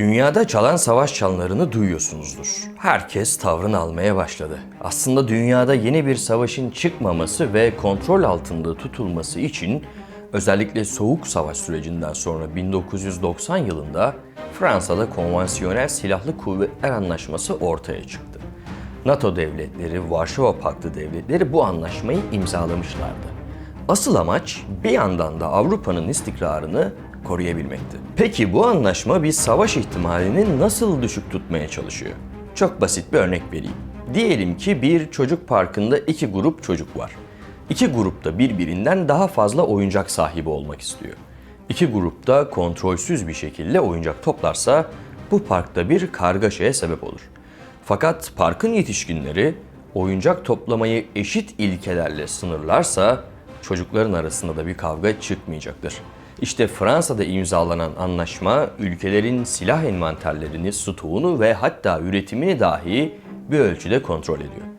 Dünyada çalan savaş çanlarını duyuyorsunuzdur. Herkes tavrını almaya başladı. Aslında dünyada yeni bir savaşın çıkmaması ve kontrol altında tutulması için özellikle Soğuk Savaş sürecinden sonra 1990 yılında Fransa'da konvansiyonel silahlı kuvvetler anlaşması ortaya çıktı. NATO devletleri, Varşova Paktı devletleri bu anlaşmayı imzalamışlardı. Asıl amaç bir yandan da Avrupa'nın istikrarını koruyabilmekti. Peki bu anlaşma bir savaş ihtimalini nasıl düşük tutmaya çalışıyor? Çok basit bir örnek vereyim. Diyelim ki bir çocuk parkında iki grup çocuk var. İki grupta birbirinden daha fazla oyuncak sahibi olmak istiyor. İki grupta kontrolsüz bir şekilde oyuncak toplarsa bu parkta bir kargaşaya sebep olur. Fakat parkın yetişkinleri oyuncak toplamayı eşit ilkelerle sınırlarsa çocukların arasında da bir kavga çıkmayacaktır. İşte Fransa'da imzalanan anlaşma ülkelerin silah envanterlerini, stoğunu ve hatta üretimini dahi bir ölçüde kontrol ediyor.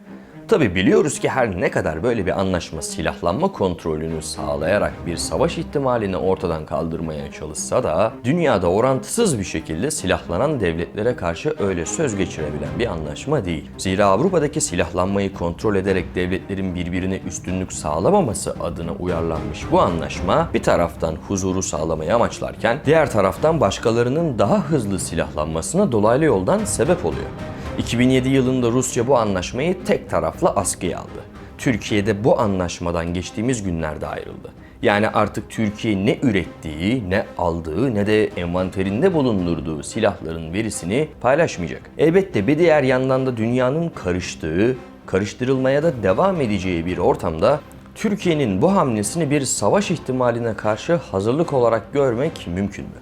Tabi biliyoruz ki her ne kadar böyle bir anlaşma silahlanma kontrolünü sağlayarak bir savaş ihtimalini ortadan kaldırmaya çalışsa da dünyada orantısız bir şekilde silahlanan devletlere karşı öyle söz geçirebilen bir anlaşma değil. Zira Avrupa'daki silahlanmayı kontrol ederek devletlerin birbirine üstünlük sağlamaması adına uyarlanmış bu anlaşma bir taraftan huzuru sağlamayı amaçlarken diğer taraftan başkalarının daha hızlı silahlanmasına dolaylı yoldan sebep oluyor. 2007 yılında Rusya bu anlaşmayı tek taraflı askıya aldı. Türkiye'de bu anlaşmadan geçtiğimiz günlerde ayrıldı. Yani artık Türkiye ne ürettiği, ne aldığı, ne de envanterinde bulundurduğu silahların verisini paylaşmayacak. Elbette bir diğer yandan da dünyanın karıştığı, karıştırılmaya da devam edeceği bir ortamda Türkiye'nin bu hamlesini bir savaş ihtimaline karşı hazırlık olarak görmek mümkün mü?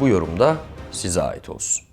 Bu yorumda size ait olsun.